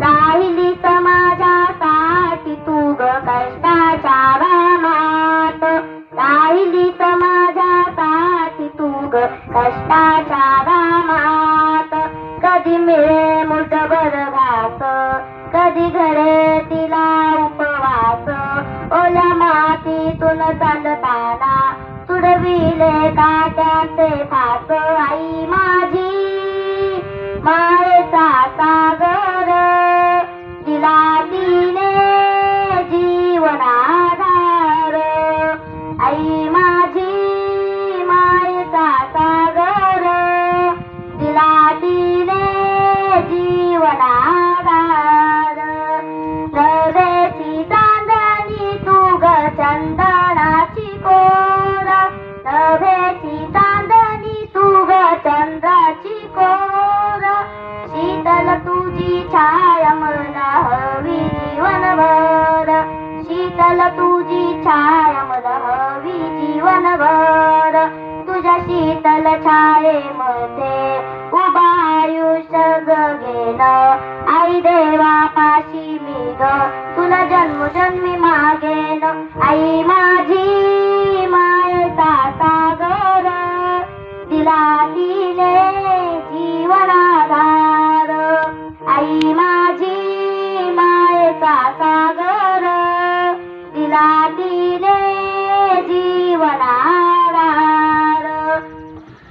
राहिली समाजासाठी तू ग कष्टाच्या रानात राहिली कधी मिळे मुठभर घास? कधी घडे तिला उपवास? ओल्या मातीतून चालताना तुडविले काट्याचे फास. आई माझी मायेचा लागल तुझी छाया मला हवी जीवनभर. तुझ्या शीतल छायेमध्ये उभा उभायुष गेन आई देवा पाशी मी ग तुला जन्म जन्मी मागेन. आई माझी मायेचा सागर दिला तिने जीवना